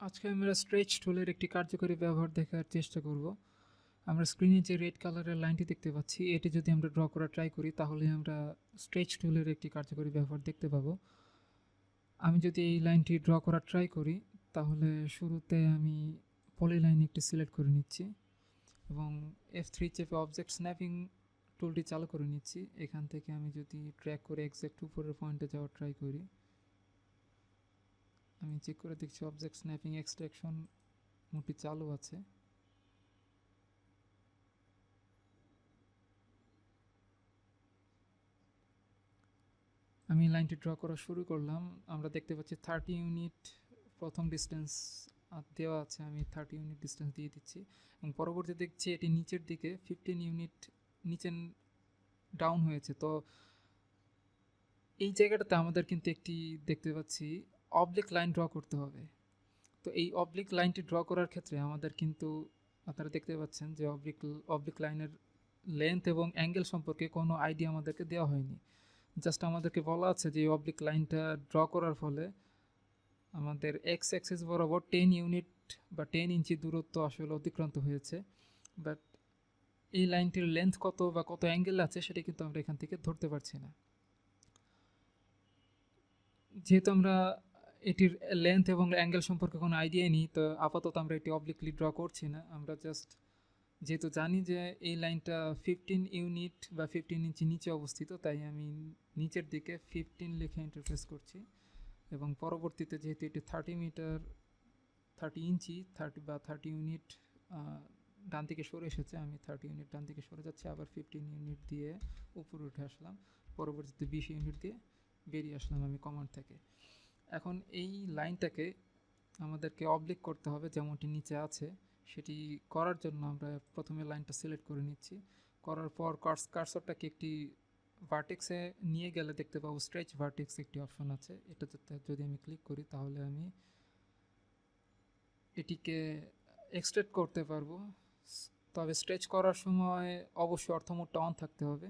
আজকে আমরা স্ট্রেচ টুলের একটি কার্যকরী ব্যবহার দেখার চেষ্টা করব। আমরা স্ক্রিনে যে রেড কালারের লাইনটি দেখতে পাচ্ছি, এটি যদি আমরা ড্র করা ট্রাই করি, তাহলে আমরা স্ট্রেচ টুলের একটি কার্যকরী ব্যবহার দেখতে পাবো। আমি যদি এই লাইনটি ড্র করা ট্রাই করি, তাহলে শুরুতে আমি পলি লাইন একটি সিলেক্ট করে নিচ্ছি এবং এফ থ্রি চেপে অবজেক্ট স্ন্যাপিং টুলটি চালু করে নিচ্ছি। এখান থেকে আমি যদি ট্র্যাক করে এক্সাক্ট উপরের পয়েন্টে যাওয়ার ট্রাই করি আমি চেক করে দেখছি অবজেক্ট স্ন্যাপিং এক্সট্রাকশন মোডটি চালু আছে। আমি লাইনটি ড্র করা শুরু করলাম। আমরা দেখতে পাচ্ছি থার্টি ইউনিট প্রথম ডিস্টেন্স দেওয়া আছে, আমি থার্টি ইউনিট ডিস্টেন্স দিয়ে দিচ্ছি। এবং পরবর্তী দেখছি এটি নিচের দিকে ফিফটিন ইউনিট নিচে ডাউন হয়েছে। তো এই জায়গাটাতে আমাদের কিন্তু একটি দেখতে পাচ্ছি অবলিক লাইন ড্র করতে হবে। তো এই অবলিক লাইনটি ড্র করার ক্ষেত্রে আমাদের কিন্তু, আপনারা দেখতে পাচ্ছেন যে অবলিক অবলিক লাইনের লেন্থ এবং অ্যাঙ্গেল সম্পর্কে কোনো আইডিয়া আমাদেরকে দেওয়া হয়নি। জাস্ট আমাদেরকে বলা আছে যে অবলিক লাইনটা ড্র করার ফলে আমাদের এক্স অ্যাক্সিস বরাবর টেন ইউনিট বা টেন ইঞ্চি দূরত্ব আসলে অতিক্রান্ত হয়েছে। বাট এই লাইনটির লেন্থ কত বা কত অ্যাঙ্গেল আছে সেটা কিন্তু আমরা এখান থেকে ধরতে পারছি না। যেহেতু আমরা এটির লেন্থ এবং অ্যাঙ্গেল সম্পর্কে কোনো আইডিয়া নেই, তো আপাতত আমরা এটি অবলিকলি ড্র করছি না। আমরা জাস্ট যেহেতু জানি যে এই লাইনটা ফিফটিন ইউনিট বা ফিফটিন ইঞ্চি নিচে অবস্থিত, তাই আমি নিচের দিকে ফিফটিন লিখে ইন্টারফেস করছি এবং পরবর্তীতে যেহেতু এটি thirty metre thirty inch thirty বা থার্টি ইউনিট ডান দিকে সরে এসেছে, আমি থার্টি ইউনিট ডান দিকে সরে যাচ্ছি, আবার ফিফটিন ইউনিট দিয়ে উপরে উঠে আসলাম, পরবর্তীতে বিশ ইউনিট দিয়ে বেরিয়ে আসলাম আমি কমান্ড থেকে। এখন এই লাইনটাকে আমাদেরকে অবলিক করতে হবে যেমনটি নিচে আছে, সেটি করার জন্য আমরা প্রথমে লাইনটা সিলেক্ট করে নিচ্ছি। করার পর কার্স, কার্সরটাকে একটি ভার্টেক্সে নিয়ে গেলে দেখতে পাবো স্ট্রেচ ভার্টেক্স একটি অপশন আছে। এটা যদি আমি ক্লিক করি তাহলে আমি এটিকে এক্সট্রেট করতে পারব। তবে স্ট্রেচ করার সময় অবশ্যই অর্থমোডটা অন থাকতে হবে।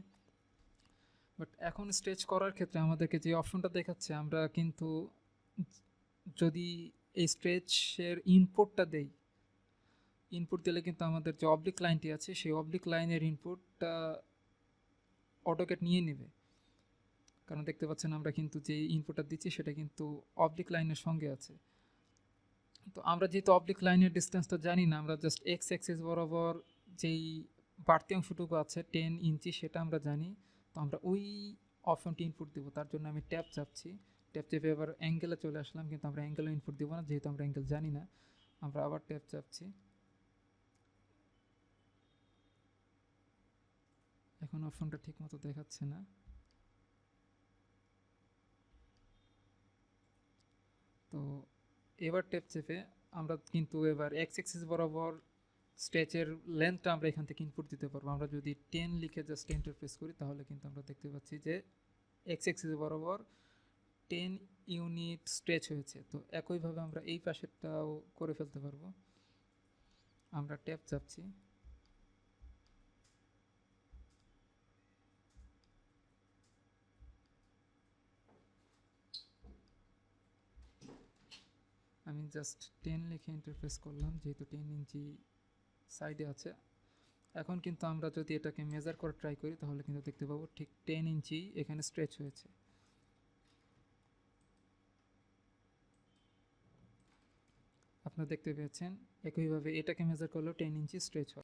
বাট এখন স্ট্রেচ করার ক্ষেত্রে আমাদেরকে যে অপশনটা দেখাচ্ছে, আমরা কিন্তু যদি এই স্ট্রেচের ইনপুটটা দেই ইনপুট দিলে কিন্তু আমাদের যে অবলিক লাইনটি আছে, সেই অবলিক লাইনের ইনপুটটা অটোকেট নিয়ে নেবে। কারণ দেখতে পাচ্ছেন আমরা কিন্তু যে ইনপুটটা দিচ্ছি, সেটা কিন্তু অবলিক লাইনের সঙ্গে আছে। তো আমরা যেহেতু অবলিক লাইনের ডিস্টেন্সটা জানি না, আমরা জাস্ট এক্স এক্সিস বরাবর যেই বাড়তি অংশটুকু আছে টেন ইঞ্চি সেটা আমরা জানি। তো আমরা ওই অপশনটি ইনপুট দেবো, তার জন্য আমি ট্যাপ চাপছি। ট্যাপ চেপে এবার অ্যাঙ্গেলে চলে আসলাম, কিন্তু আমরা অ্যাঙ্গেলও ইনপুট দেবো না, যেহেতু আমরা অ্যাঙ্গেল জানি না। আমরা আবার ট্যাপ চাপছি। এখন অপশনটা ঠিক মতো দেখাচ্ছে না। তো এবার ট্যাপ চেপে আমরা কিন্তু এবার এক্স এক্সিস বরাবর স্ট্রেচের লেন্থটা আমরা এখান থেকে ইনপুট দিতে পারব। আমরা যদি টেন লিখে জাস্ট এন্টারপ্রেস করি, তাহলে কিন্তু আমরা দেখতে পাচ্ছি যে এক্স এক্সিস বরাবর টেন ইউনিট স্ট্রেচ হয়েছে, তো একইভাবে আমরা এই পাশেরটাও করে ফেলতে পারব। আমরা ট্যাপ চাপছি। আমি জাস্ট টেন লিখে ইন্টারফেস করলাম, যেহেতু টেন ইঞ্চি সাইডে আছে। এখন কিন্তু আমরা যদি এটাকে মেজার করে ট্রাই করি, তাহলে কিন্তু দেখতে পাবো ঠিক টেন ইঞ্চি এখানে স্ট্রেচ হয়েছে। আপনারা দেখতে পেয়েছেন। একইভাবে এটাকে মেজার করলেও টেন ইঞ্চি স্ট্রেচ হয়।